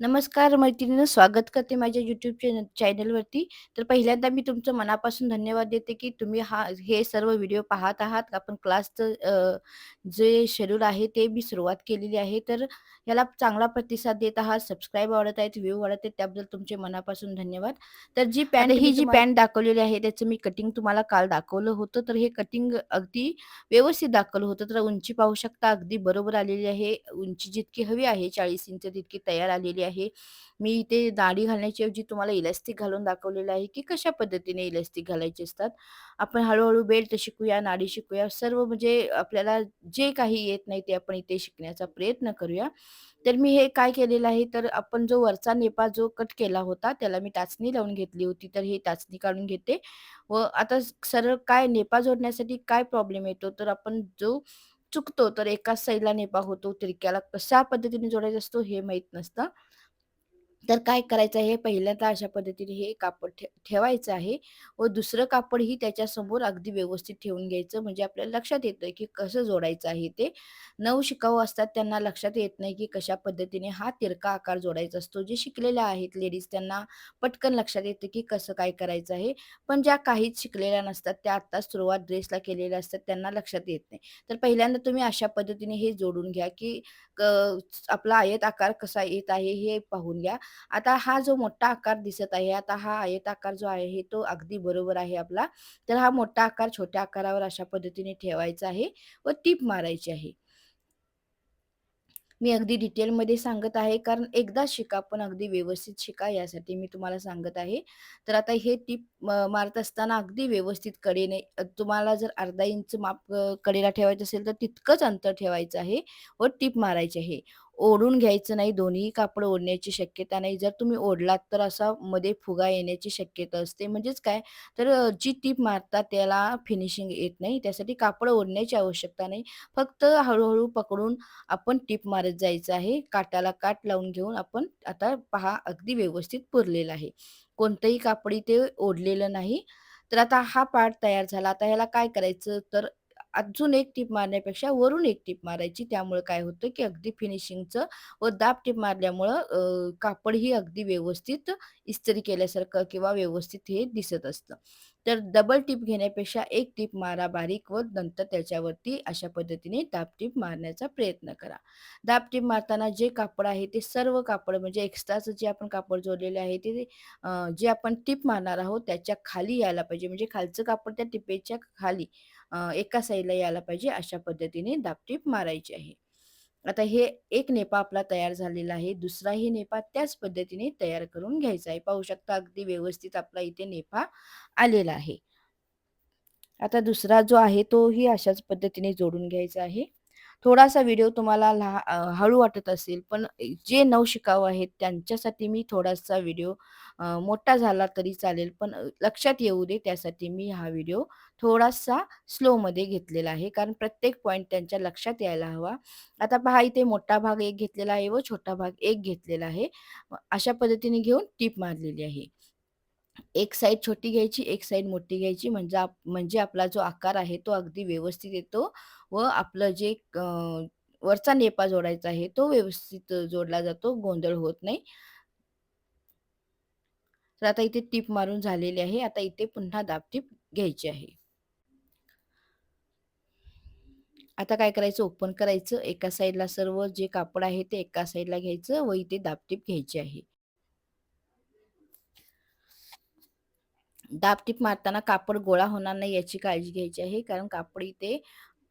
नमस्कार मैत्रिणींनो, स्वागत करते माझ्या YouTube चॅन चॅनलवरती. तर पहिल्यांदा मी तुमचं मनापासून धन्यवाद देते, की तुम्ही हा हे सर्व व्हिडिओ पाहत आहात. आपण क्लासचं जे शेड्यूल आहे ते मी सुरुवात केलेली आहे. तर याला चांगला प्रतिसाद देत आहात, सबस्क्राईब वाढत आहेत, व्ह्यू वाढत आहेत, त्याबद्दल तुमचे मनापासून धन्यवाद. तर जी पॅन्ट ही जी पॅन्ट दाखवलेली आहे, त्याचं मी कटिंग तुम्हाला काल दाखवलं होतं. तर हे कटिंग अगदी व्यवस्थित दाखवलं होतं. तर उंची पाहू शकता अगदी बरोबर आलेली आहे. उंची जितकी हवी आहे 40 इंच तितकी तयार आलेली आहे. मी इथे दाढी घालण्याच्या ऐवजी तुम्हाला इलास्टिक घालून दाखवलेलं आहे, की कशा पद्धतीने इलास्टिक घालायचे असतात. आपण हळूहळू बेल्ट शिकूया, नाडी शिकूया. सर्व म्हणजे आपल्याला जे काही येत नाही ते आपण इथे शिकण्याचा प्रयत्न करूया. तर मी हे काय केलेलं आहे, तर आपण जो वरचा नेपा जो कट केला होता, त्याला मी टाचणी लावून घेतली होती. तर ही टाचणी काढून घेते व आता सरळ काय नेपा जोडण्यासाठी काय प्रॉब्लेम येतो, तर आपण जो चुकतो, तर एकाच साईडला नेपा होतो. तिरक्याला कशा पद्धतीने जोडायचा असतो हे माहीत नसतं. तर काय करायचं हे पहिल्यांदा अशा पद्धतीने हे कापड ठे ठेवायचं आहे व दुसरं कापडही त्याच्यासमोर अगदी व्यवस्थित ठेवून घ्यायचं. म्हणजे आपल्याला लक्षात येतं, की कसं जोडायचं आहे ते. नऊ शिकाऊ असतात त्यांना लक्षात येत नाही, की कशा पद्धतीने हा तिरका आकार जोडायचा असतो. जे शिकलेल्या आहेत लेडीज त्यांना पटकन लक्षात येतं, की कसं काय करायचं आहे. पण ज्या काहीच शिकलेल्या नसतात, त्या आत्ताच सुरुवात ड्रेसला केलेल्या असतात, त्यांना लक्षात येत नाही. तर पहिल्यांदा तुम्ही अशा पद्धतीने हे जोडून घ्या, की क आपला आयत आकार कसा येत आहे हे पाहून घ्या. आता हा जो मोठा आकार दिसत आहे, आता हा आयत आकार जो आहे तो अगदी बरोबर आहे आपला. तर हा मोठा आकार छोट्या आकारावर अशा पद्धतीने ठेवायचा आहे व टीप मारायची आहे. मी अगदी डिटेलमध्ये सांगत आहे, कारण एकदा शिका, पण अगदी व्यवस्थित शिका यासाठी मी तुम्हाला सांगत आहे. तर आता हे टीप मारत असताना अगदी व्यवस्थित कडेने तुम्हाला जर अर्धा इंच माप कडेला ठेवायचं असेल, तर तितकंच अंतर ठेवायचं आहे व टीप मारायची आहे. ओढून घ्यायचं नाही, दोन्ही कापड ओढण्याची शक्यता नाही. जर तुम्ही ओढलात, तर असा मध्ये फुगा येण्याची शक्यता असते. म्हणजेच काय, तर अ, जी टीप मारतात त्याला फिनिशिंग येत नाही. त्यासाठी कापड ओढण्याची आवश्यकता नाही. फक्त हळूहळू पकडून आपण टीप मारत जायचं आहे. काठाला काठ लावून घेऊन आपण आता पहा अगदी व्यवस्थित पुरलेलं आहे. कोणतंही कापड इथे ओढलेलं नाही. तर आता हा पार्ट तयार झाला. आता ह्याला काय करायचं तर अजून एक टीप मारण्यापेक्षा वरून एक टीप मारायची. त्यामुळे काय होतं, की अगदी फिनिशिंगचं व दाब टीप मारल्यामुळं कापड कापडही अगदी व्यवस्थित इस्त्री केल्यासारखं किंवा व्यवस्थित हे दिसत असतं. तर डबल टिप घेण्यापेक्षा एक टीप मारा बारीक व नंतर त्याच्यावरती अशा पद्धतीने दाब टीप मारण्याचा प्रयत्न करा. दाब टीप मारताना जे कापड आहे ते सर्व कापड म्हणजे एक्स्ट्राचं जे आपण कापड जोडलेले आहे ते जे आपण टिप मारणार आहोत त्याच्याखाली यायला पाहिजे. म्हणजे खालचं कापड त्या टिपेच्या खाली एका साईडला यायला पाहिजे अशा पद्धतीने दाबटीप मारायची आहे. आता हे एक नेपा आपला तयार झालेला आहे. दुसराही नेपा त्याच पद्धतीने तयार करून घ्यायचा आहे. पाहू शकता अगदी व्यवस्थित आपला इथे नेपा आलेला आहे. आता दुसरा जो आहे तोही अशाच पद्धतीने जोडून घ्यायचा आहे. थोडासा व्हिडिओ तुम्हाला लहा हळू वाटत असेल, पण जे नवशिकाऊ आहेत त्यांच्यासाठी मी थोडासा व्हिडिओ मोठा झाला तरी चालेल, पण लक्षात येऊ दे त्यासाठी मी हा व्हिडिओ थोडासा स्लोमध्ये घेतलेला आहे. कारण प्रत्येक पॉईंट त्यांच्या लक्षात यायला हवा. आता पहा इथे मोठा भाग एक घेतलेला आहे व छोटा भाग एक घेतलेला आहे. अशा पद्धतीने घेऊन टीप मारलेली आहे. एक साईड छोटी घ्यायची, एक साईड मोठी घ्यायची म्हणजे आप म्हणजे आपला जो आकार आहे तो अगदी व्यवस्थित येतो व आपलं जे अ, वरचा नेपा जोडायचा आहे तो व्यवस्थित जोडला जातो, गोंधळ होत नाही. तर आता इथे टीप मारून झालेली आहे. आता इथे पुन्हा दाबटीप घ्यायची आहे. आता काय करायचं ओपन करायचं. एका साईडला सर्व जे कापड आहे ते एका साईडला घ्यायचं व इथे दाबटीप घ्यायची आहे. दाबटीप मारताना कापड गोळा होणार नाही याची काळजी घ्यायची आहे. कारण कापड इथे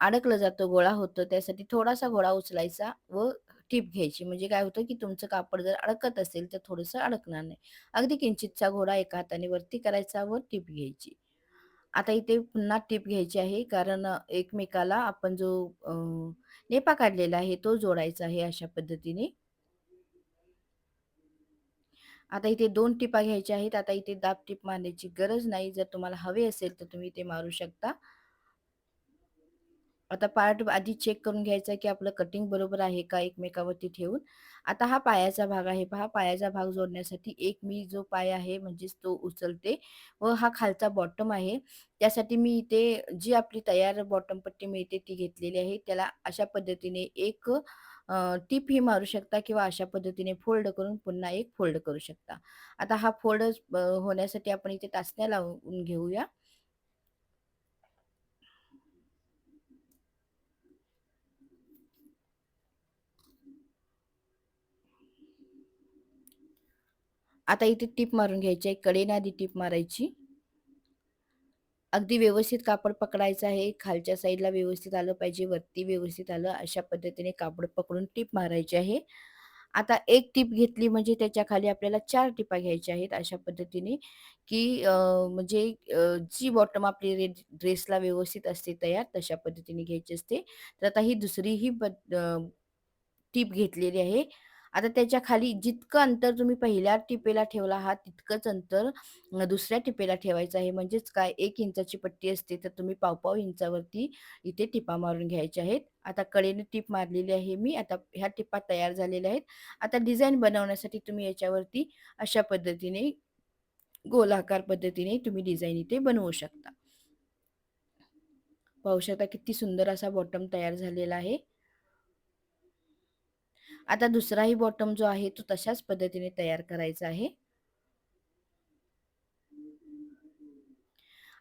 अडकलं जातं, गोळा होतं. त्यासाठी थोडासा गोळा उचलायचा व टीप घ्यायची. म्हणजे काय होतं, की तुमचं कापड जर अडकत असेल, तर थोडंसं अडकणार नाही. अगदी किंचितचा घोडा एका हाताने वरती करायचा व टीप घ्यायची. आता इथे पुन्हा टीप घ्यायची आहे. कारण एकमेकाला आपण जो नेपा काढलेला आहे, तो जोडायचा आहे अशा पद्धतीने. आता इथे दोन टिपा घ्यायच्या आहेत. आता इथे दाब टिप मारण्याची गरज नाही. जर तुम्हाला हवे असेल तर तुम्ही ते मारू शकता. आता पार्ट आधी चेक करून घ्यायचा की आपलं कटिंग बरोबर आहे का एकमेकावरती ठेवून. आता हा पायाचा भाग आहे पहा पायाचा भाग जोडण्यासाठी एक मी जो पाय आहे म्हणजेच तो उचलते व हा खालचा बॉटम आहे. त्यासाठी मी इथे जी आपली तयार बॉटम पट्टी मिळते ती घेतलेली आहे. त्याला अशा पद्धतीने एक टिप ही मारू शकता किंवा अशा पद्धतीने फोल्ड करून पुन्हा एक फोल्ड करू शकता. आता हा फोल्ड होण्यासाठी आपण इथे टाचण्या लावून घेऊया. आता इथे टिप मारून घ्यायची आहे. कडेने आधी टिप मारायची. अगदी व्यवस्थित कापड पकडायचं आहे. खालच्या साईडला व्यवस्थित आलं पाहिजे, वरती व्यवस्थित आलं, अशा पद्धतीने कापड पकडून टीप मारायची आहे. आता एक टीप घेतली म्हणजे त्याच्याखाली आपल्याला चार टिपा घ्यायच्या आहेत अशा पद्धतीने, की म्हणजे जी बॉटम आपली रे ड्रेसला व्यवस्थित असते तयार तशा पद्धतीने घ्यायची असते. तर आता ही दुसरी ही पद घेतलेली आहे. आता त्याच्याखाली जितकं अंतर तुम्ही पहिल्या टिपेला ठेवला आहात, तितकंच अंतर दुसऱ्या टिपेला ठेवायचं आहे. म्हणजेच काय एक इंचाची पट्टी असते, तर तुम्ही पावपाव इंचावरती इथे टिपा मारून घ्यायच्या आहेत. आता कडेने टिप मारलेली आहे मी. आता ह्या टिपा तयार झालेल्या आहेत. आता डिझाईन बनवण्यासाठी तुम्ही याच्यावरती अशा पद्धतीने गोलाकार पद्धतीने तुम्ही डिझाईन इथे बनवू शकता. पाहू शकता किती सुंदर असा बॉटम तयार झालेला आहे. आता दुसराही बॉटम जो आहे तो तशाच पद्धतीने तयार करायचा आहे.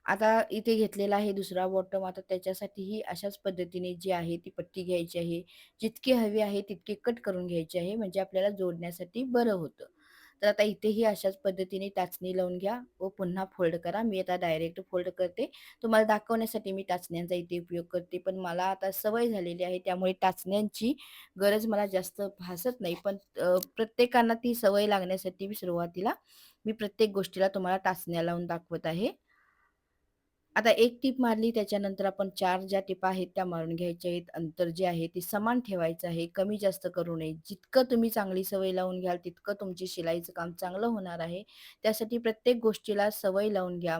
आता इथे घेतलेला आहे दुसरा बॉटम आता त्याच्यासाठीही अशाच पद्धतीने जी आहे ती पट्टी घ्यायची आहे. जितकी हवी आहे तितकी कट करून घ्यायची आहे म्हणजे आपल्याला जोडण्यासाठी बरं होतं. तर आता इथेही अशाच पद्धतीने टाचणी लावून घ्या व पुन्हा फोल्ड करा. मी आता डायरेक्ट फोल्ड करते. तुम्हाला दाखवण्यासाठी मी टाचण्यांचा इथे उपयोग करते. पण मला आता सवय झालेली आहे त्यामुळे टाचण्यांची गरज मला जास्त भासत नाही. पण प्रत्येकांना ती सवय लागण्यासाठी मी सुरुवातीला मी प्रत्येक गोष्टीला तुम्हाला टाचण्या लावून दाखवत आहे. आता एक टीप मारली त्याच्यानंतर आपण चार ज्या टिपा आहेत त्या मारून घ्यायच्या आहेत. अंतर जे आहे ते समान ठेवायचं आहे. कमी जास्त करू नये. जितकं तुम्ही चांगली सवय लावून घ्याल तितकं तुमची शिलाईचं काम चांगलं होणार आहे. त्यासाठी प्रत्येक गोष्टीला सवय लावून घ्या.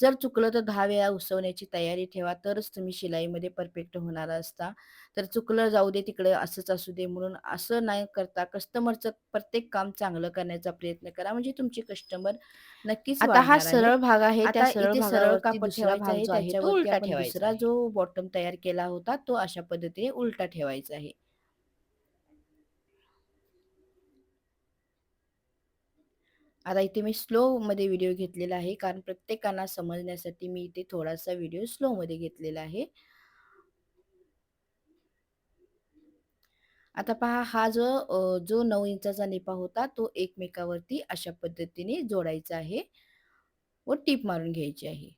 जर चुकलं तर 10 वेळा उसवण्याची तयारी ठेवा तरच तुम्ही शिलाईमध्ये परफेक्ट होणार असता. तर चुकलं जाऊ दे तिकडं असंच असू दे म्हणून असं नाही करता कस्टमरचं प्रत्येक काम चांगलं करण्याचा प्रयत्न करा म्हणजे तुमचे कस्टमर नक्कीच आता हा. सरळ भाग आहे. त्या सरळ सरळ कापड ठेवायचा भाग आहे दुसरा. जो बॉटम तयार केला होता तो अशा पद्धतीने उलटा ठेवायचा आहे. आता इथे मी स्लोमध्ये व्हिडिओ घेतलेला आहे कारण प्रत्येकांना समजण्यासाठी मी इथे थोडासा व्हिडिओ स्लोमध्ये घेतलेला आहे. आता पहा हा जो जो नऊ इंचाचा निपा होता तो एकमेकावरती अशा पद्धतीने जोडायचा आहे व टीप मारून घ्यायची आहे.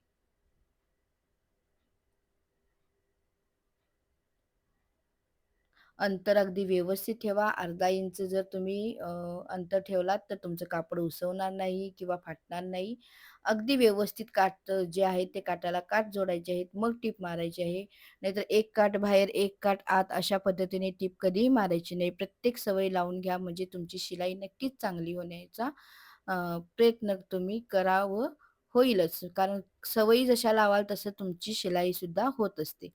अंतर अगदी व्यवस्थित ठेवा. अर्धा इंच जर तुम्ही अंतर ठेवलात तर तुमचं कापड उसवणार नाही किंवा फाटणार नाही. अगदी व्यवस्थित काठ जे आहे ते काठाला काठ जोडायचे आहेत. मग टीप मारायची आहे. नाहीतर एक काठ बाहेर, एक काठ आत अशा पद्धतीने टीप कधीही मारायची नाही. प्रत्येक सवय लावून घ्या म्हणजे तुमची शिलाई नक्कीच चांगली होण्याचा प्रयत्न तुम्ही करा व होईलच. कारण सवयी जशा लावाल तसं तुमची शिलाईसुद्धा होत असते.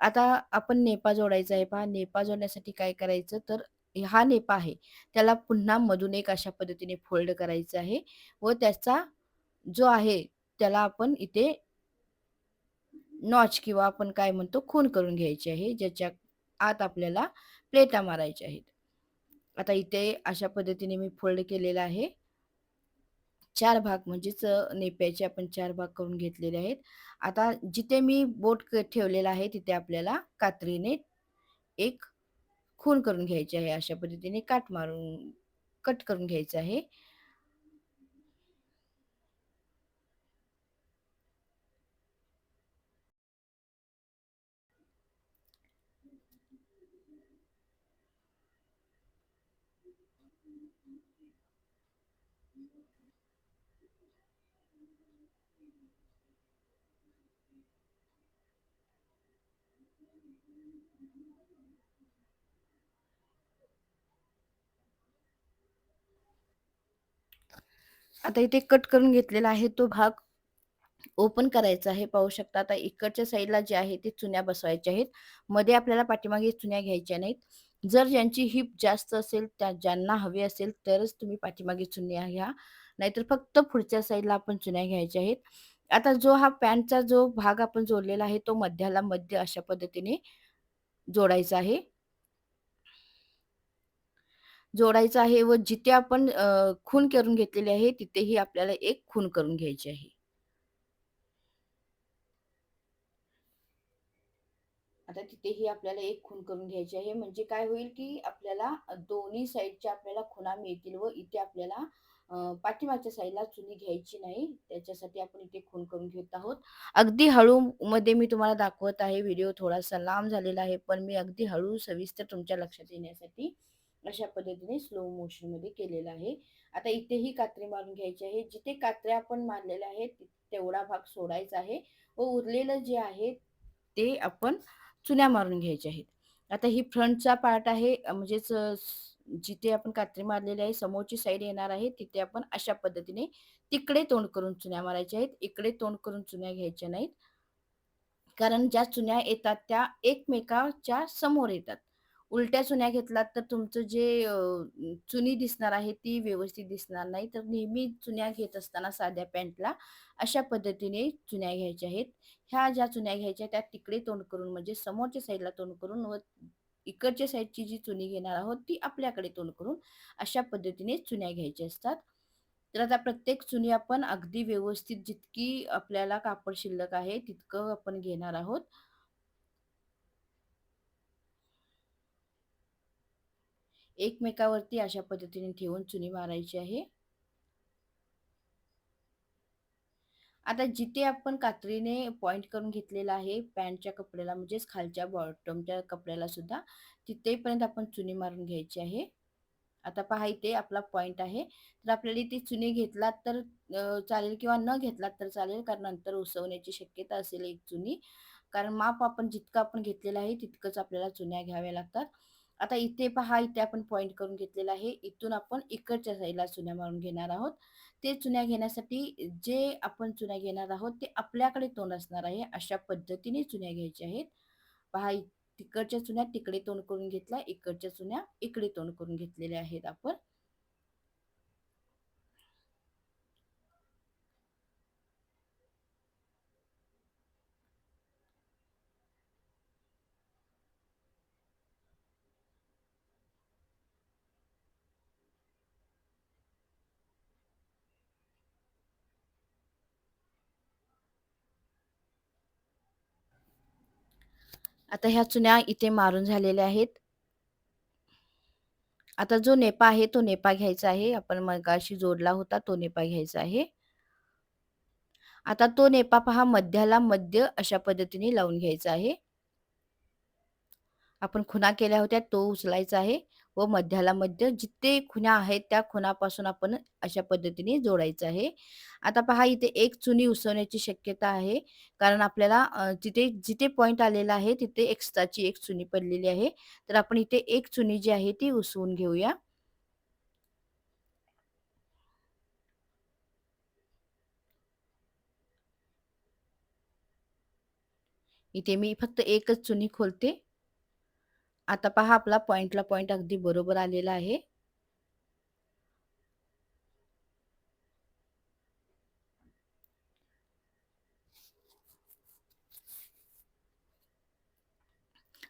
आता आपण नेपा जोडायचा आहे पहा. नेपा जोडण्यासाठी काय करायचं तर हा नेपा आहे. त्याला पुन्हा मधून एक अशा पद्धतीने फोल्ड करायचं आहे व त्याचा जो आहे त्याला आपण इथे नॉच किंवा आपण काय म्हणतो खून करून घ्यायची आहे. ज्याच्या आत आपल्याला प्लेटा मारायच्या आहेत. आता इथे अशा पद्धतीने मी फोल्ड केलेला आहे. 4 भाग म्हणजेच अ, नेप्याचे आपण 4 भाग करून घेतलेले आहेत. आता जिथे मी बोट क ठेवलेला आहे तिथे आपल्याला कात्रीने एक खूण करून घ्यायची आहे. अशा पद्धतीने काट मारून कट करून घ्यायचं आहे. आता इथे कट करून घेतलेला आहे तो भाग ओपन करायचा आहे. पाहू शकता आता इकडच्या साईडला जे आहे ते चुन्या बसवायच्या आहेत. मध्ये आपल्याला पाठीमागे चुन्या घ्यायच्या नाहीत. जर ज्यांची हिप जास्त असेल, त्या ज्यांना हवी असेल तरच तुम्ही पाठीमागे चुन्या घ्या. नाहीतर फक्त पुढच्या साईडला आपण चुन्या घ्यायच्या आहेत. आता जो हा पॅन्टचा जो भाग आपण जोडलेला आहे तो मध्याला मध्य अशा पद्धतीने जोडायचं आहे. जोडायचं आहे व जिथे आपण खून करून घेतलेली आहे तिथेही आपल्याला एक खून करून घ्यायची आहे. आता तिथेही आपल्याला एक खून करून घ्यायची आहे. म्हणजे काय होईल, की आपल्याला दोन्ही साइडच्या आपल्याला खुणा मिळतील व इथे आपल्याला पाठीमागच्या साईडला चुनी घ्यायची नाही. त्याच्यासाठी आपण इथे खून करून घेत आहोत. अगदी हळूमध्ये मी तुम्हाला दाखवत आहे. व्हिडिओ थोडासा लांब झालेला आहे, पण मी अगदी हळू सविस्तर तुमच्या लक्षात येण्यासाठी अशा पद्धतीने स्लो मोशनमध्ये केलेलं आहे. आता इथेही कात्री मारून घ्यायची आहे. जिथे कात्र्या आपण मारलेल्या आहेत तेवढा भाग सोडायचा आहे व उरलेलं जे आहे ते आपण चुन्या मारून घ्यायच्या आहेत. आता ही फ्रंटचा पार्ट आहे म्हणजेच जिथे आपण कात्री मारलेली आहे समोरची साईड येणार आहे तिथे आपण अशा पद्धतीने तिकडे तोंड करून चुन्या मारायच्या आहेत. इकडे तोंड करून चुन्या घ्यायच्या नाहीत. कारण ज्या चुन्या येतात त्या एकमेकाच्या समोर येतात. उलट्या चुन्या घेतलात तर तुमचं जे चुनी दिसणार आहे ती व्यवस्थित दिसणार नाही. तर नेहमी चुन्या घेत असताना साध्या पॅन्टला अशा पद्धतीने चुन्या घ्यायच्या आहेत. ह्या ज्या चुन्या घ्यायच्या त्या तिकडे तोंड करून म्हणजे समोरच्या साईडला तोंड करून व इकडच्या साईडची जी चुनी घेणार आहोत ती आपल्याकडे तोंड करून अशा पद्धतीने चुन्या घ्यायच्या असतात. तर आता प्रत्येक चुनी आपण अगदी व्यवस्थित जितकी आपल्याला कापड शिल्लक आहे तितकं आपण घेणार आहोत. एकमेकावरती अशा पद्धतीने ठेवून चुनी मारायची आहे. आता जिथे आपण कात्रीने पॉईंट करून घेतलेला आहे पॅन्टच्या कपड्याला म्हणजेच खालच्या बॉटमच्या कपड्याला सुद्धा तिथेपर्यंत आपण चुनी मारून घ्यायची आहे. आता पहा इथे आपला पॉईंट आहे. तर आपल्याला इथे चुनी घेतलात तर चालेल किंवा न घेतलात तर चालेल कारण नंतर उसवण्याची शक्यता असेल एक चुनी. कारण माप आपण जितकं आपण घेतलेलं आहे तितकंच आपल्याला चुन्या घ्याव्या लागतात. आता इथे पहा इथे आपण पॉईंट करून घेतलेला आहे. इथून आपण इकडच्या साईडला चुन्या मारून घेणार आहोत. ते चुन्या घेण्यासाठी जे आपण चुन्या घेणार आहोत ते आपल्याकडे तोंड असणार आहे. अशा पद्धतीने चुन्या घ्यायच्या आहेत. पहा इ तिकडच्या चुन्या तिकडे तोंड करून घेतल्या, इकडच्या चुन्या इकडे तोंड करून घेतलेल्या आहेत आपण. आता ह्या चुन्या इथे मारून झालेल्या आहेत. आता जो नेपा आहे तो नेपा घ्यायचा आहे. आपण मगाशी जोडला होता तो नेपा घ्यायचा आहे. आता तो नेपा पहा मध्याला मध्य अशा पद्धतीने लावून घ्यायचा आहे. आपण खुणा केल्या होत्या तो उचलायचा आहे व मध्याला मध्य जिथे खुणा आहेत त्या खुणापासून आपण अशा पद्धतीने जोडायचं आहे. आता पहा इथे एक चुनी उसवण्याची शक्यता आहे. कारण आपल्याला जिथे जिथे पॉईंट आलेला आहे तिथे एक्स्ट्राची एक चुनी पडलेली आहे. तर आपण इथे एक चुनी जी आहे ती उसवून घेऊया. इथे मी फक्त एकच चुनी खोलते. आता पहा आपला पॉइंटला पॉइंट अगदी बरोबर आलेला आहे.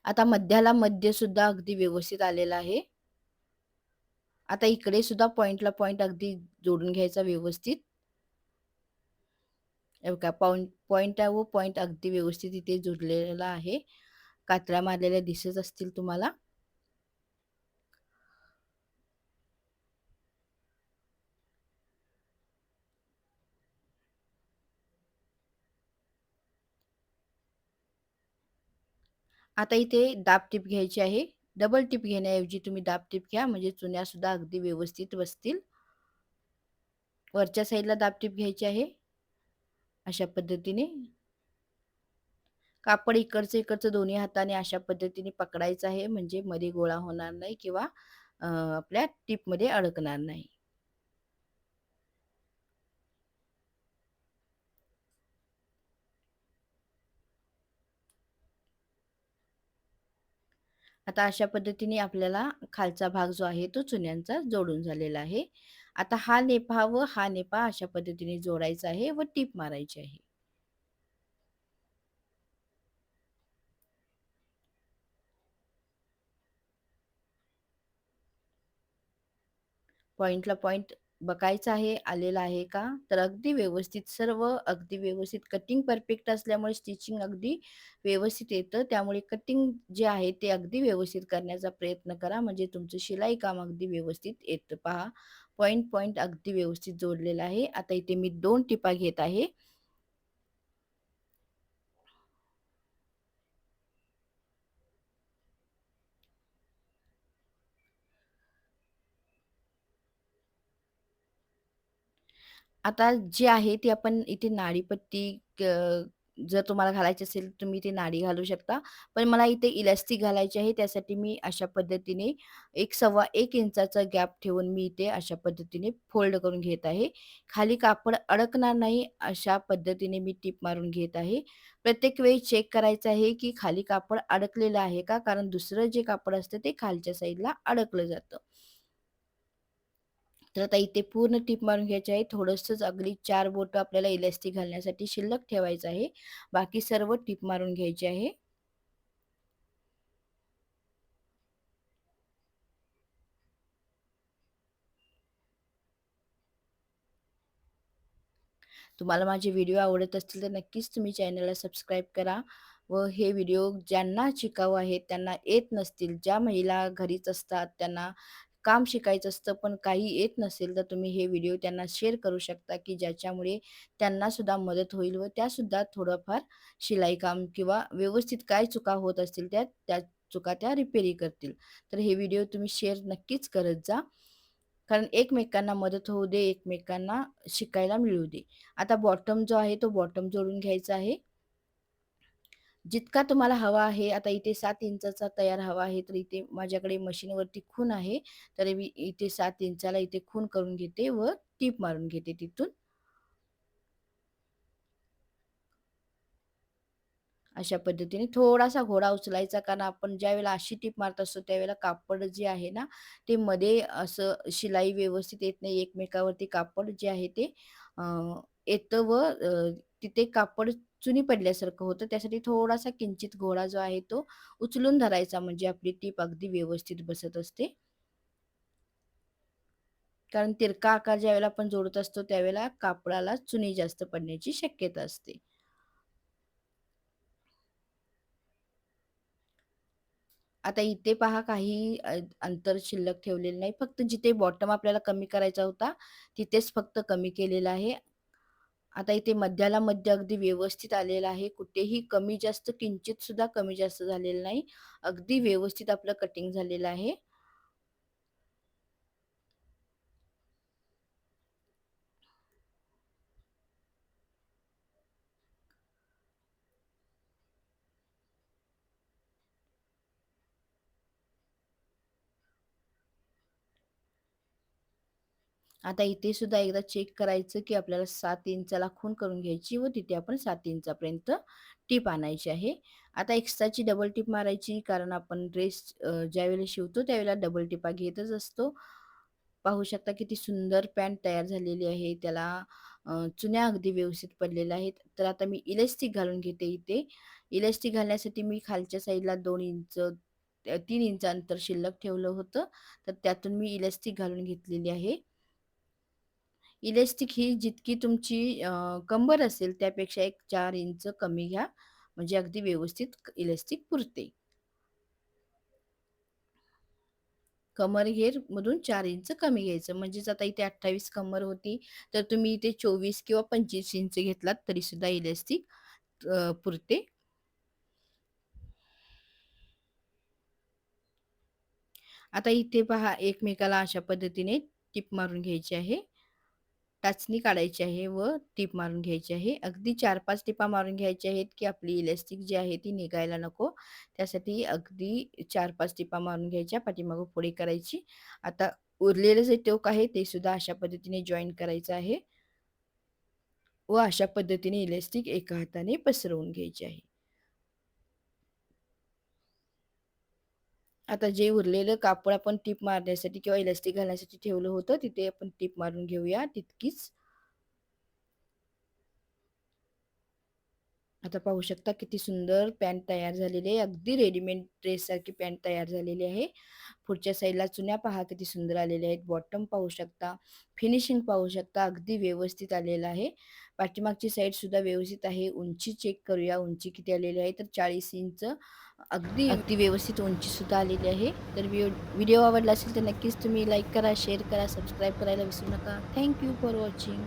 आता मध्याला मध्य सुद्धा अगदी व्यवस्थित आलेला आहे. आता इकडे सुद्धा पॉइंटला पॉइंट अगदी जोडून घ्यायचा व्यवस्थित. हे पॉइंट पॉइंट व पॉइंट अगदी व्यवस्थित इथे जुडलेला आहे. कात्र्या मारलेल्या दिसत असतील तुम्हाला. आता इथे दाब टीप घ्यायची आहे. डबल टीप घेण्याऐवजी तुम्ही दाब टीप घ्या म्हणजे चुन्या सुद्धा अगदी व्यवस्थित बसतील. वरच्या साईडला दाब टीप घ्यायची आहे. अशा पद्धतीने. कापड इकडचं इकडचं दोन्ही हाताने अशा पद्धतीने पकडायचं आहे म्हणजे मध्ये गोळा होणार नाही किंवा आपल्या टीपमध्ये अडकणार नाही. आता अशा पद्धतीने आपल्याला खालचा भाग जो आहे तो चुन्यांचा जोडून झालेला आहे. आता हा नेपा व हा नेपा अशा पद्धतीने जोडायचा आहे व टीप मारायची आहे. पॉइंटला पॉइंट बघायचा आहे, आलेला आहे का? तर अगदी व्यवस्थित सर्व अगदी व्यवस्थित कटिंग परफेक्ट असल्यामुळे स्टिचिंग अगदी व्यवस्थित येतं. त्यामुळे कटिंग जे आहे ते अगदी व्यवस्थित करण्याचा प्रयत्न करा, म्हणजे तुमचं शिलाई काम अगदी व्यवस्थित येतं. पहा पॉईंट पॉईंट अगदी व्यवस्थित जोडलेला आहे. आता इथे मी दोन टिपा घेत आहे. आता जे आहे ते आपण इथे नाडीपट्टी क जर तुम्हाला घालायची असेल तुम्ही इथे नाडी घालू शकता. पण मला इथे इलास्टिक घालायची आहे त्यासाठी मी अशा पद्धतीने एक सव्वा 1 इंचाचा गॅप ठेवून मी इथे अशा पद्धतीने फोल्ड करून घेत आहे. खाली कापड अडकणार नाही अशा पद्धतीने मी टिप मारून घेत आहे. प्रत्येक वेळी चेक करायचं आहे की खाली कापड अडकलेलं आहे का? कारण दुसरं जे कापड असतं ते खालच्या साईडला अडकलं जातं. तर आता इथे पूर्ण टीप मारून घ्यायची आहे. थोडंसंच अगदी चार बोटं आपल्याला इलास्टिक घालण्यासाठी शिल्लक ठेवायचं आहे. बाकी सर्व टीप मारून घ्यायची आहे. तुम्हाला माझे व्हिडिओ आवडत असतील तर नक्कीच तुम्ही चॅनलला सबस्क्राईब करा व हे व्हिडिओ ज्यांना शिकाऊ आहेत, त्यांना येत नसतील, ज्या महिला घरीच असतात, त्यांना काम शिकायचं असतं पण काही येत नसेल, तर तुम्ही हे व्हिडिओ त्यांना शेअर करू शकता, की ज्याच्यामुळे त्यांनासुद्धा मदत होईल व त्यासुद्धा थोडंफार शिलाई काम किंवा व्यवस्थित काय चुका होत असतील त्या, त्या चुका त्या रिपेरी करतील. तर हे व्हिडिओ तुम्ही शेअर नक्कीच करत जा. कारण एकमेकांना मदत होऊ दे, एकमेकांना शिकायला मिळू दे. आता बॉटम जो आहे तो बॉटम जोडून घ्यायचा आहे. जितका तुम्हाला हवा आहे, आता इथे सात इंचाचा तयार हवा आहे, तर इथे माझ्याकडे मशीनवरती खूण आहे. तर मी इथे सात इंचाला इथे खून करून घेते व टीप मारून घेते तिथून. अशा पद्धतीने थोडासा घोडा उचलायचा कारण आपण ज्यावेळेला अशी टीप मारत असतो त्यावेळेला कापड जे आहे ना, ते मध्ये असं शिलाई व्यवस्थित येत नाही. एकमेकावरती कापड जे आहे ते येतं व तिथे कापड चुनी पडल्यासारखं होतं. त्यासाठी थोडासा किंचित घोडा जो आहे तो उचलून धरायचा म्हणजे आपली टीप अगदी व्यवस्थित बसत असते. कारण तिरका आकार ज्यावेळेला आपण जोडत असतो त्यावेळेला कापडाला चुनी जास्त पडण्याची शक्यता असते. आता इथे पहा काही अंतर शिल्लक ठेवलेलं नाही. फक्त जिथे बॉटम आपल्याला कमी करायचा होता, तिथेच फक्त कमी केलेलं आहे. आता इथे मध्याला मध्य अगदी व्यवस्थित आलेलं आहे. कुठेही कमी जास्त किंचित सुद्धा कमी जास्त झालेलं नाही. अगदी व्यवस्थित आपलं कटिंग झालेलं आहे. आता इथे सुद्धा एकदा चेक करायचं, की आपल्याला सात इंचाला खून करून घ्यायची व तिथे आपण सात इंचापर्यंत टीप आणायची आहे. आता एक्स्ट्राची डबल टीप मारायची कारण आपण ड्रेस ज्यावेळेला शिवतो त्यावेळेला डबल टिपा घेतच असतो. पाहू शकता किती सुंदर पॅन्ट तयार झालेली आहे. त्याला चुन्या अगदी व्यवस्थित पडलेल्या आहेत. तर आता मी इलेस्टिक घालून घेते इथे. इलेस्टिक घालण्यासाठी मी खालच्या साईडला दोन इंच, तीन इंच अंतर शिल्लक ठेवलं होतं. तर त्यातून मी इलेस्टिक घालून घेतलेली आहे. इलेस्टिक ही जितकी तुमची अ, कंबर असेल त्यापेक्षा एक 4 इंच कमी घ्या, म्हणजे अगदी व्यवस्थित इलास्टिक पुरते. कमर घेरमधून 4 इंच कमी घ्यायचं. म्हणजेच आता इथे 28 कमर होती, तर तुम्ही इथे 24 किंवा 25 इंच घेतलात तरीसुद्धा सुद्धा अ, पुरते. आता इथे पहा एकमेकाला अशा पद्धतीने टिप मारून घ्यायची आहे. टाचणी काढायची आहे व टीप मारून घ्यायची आहे. अगदी 4-5 टिपा मारून घ्यायच्या आहेत, की आपली इलास्टिक जी आहे ती निघायला नको. त्यासाठी अगदी 4-5 टिपा मारून घ्यायच्या, पाठीमागं पुढे करायची. आता उरलेलं जे टोक आहे ते सुद्धा अशा पद्धतीने जॉईन करायचं आहे. व अशा पद्धतीने इलास्टिक एका हाताने पसरवून घ्यायची आहे. आता जे उरलेलं कापड आपण टीप मारण्यासाठी किंवा इलास्टिक घालण्यासाठी ठेवलं होतं, तिथे आपण टीप मारून घेऊया तितकीच. आता पाहू शकता किती सुंदर पॅन्ट तयार झालेली आहे. अगदी रेडीमेड ड्रेस सारखी पॅन्ट तयार झालेली आहे. पुढच्या साईडला चुन्या पहा किती सुंदर आलेल्या आहेत. बॉटम पाहू शकता. फिनिशिंग पाहू शकता. अगदी व्यवस्थित आलेलं आहे. पाठीमागची साईडसुद्धा व्यवस्थित आहे. उंची चेक करूया. उंची किती आलेली आहे तर 40 इंच अगदी अगदी व्यवस्थित उंचीसुद्धा आलेली आहे. तर व्हिडिओ व्हिडिओ आवडला असेल तर नक्कीच तुम्ही लाईक करा, शेअर करा, सबस्क्राईब करायला विसरू नका. Thank you for watching.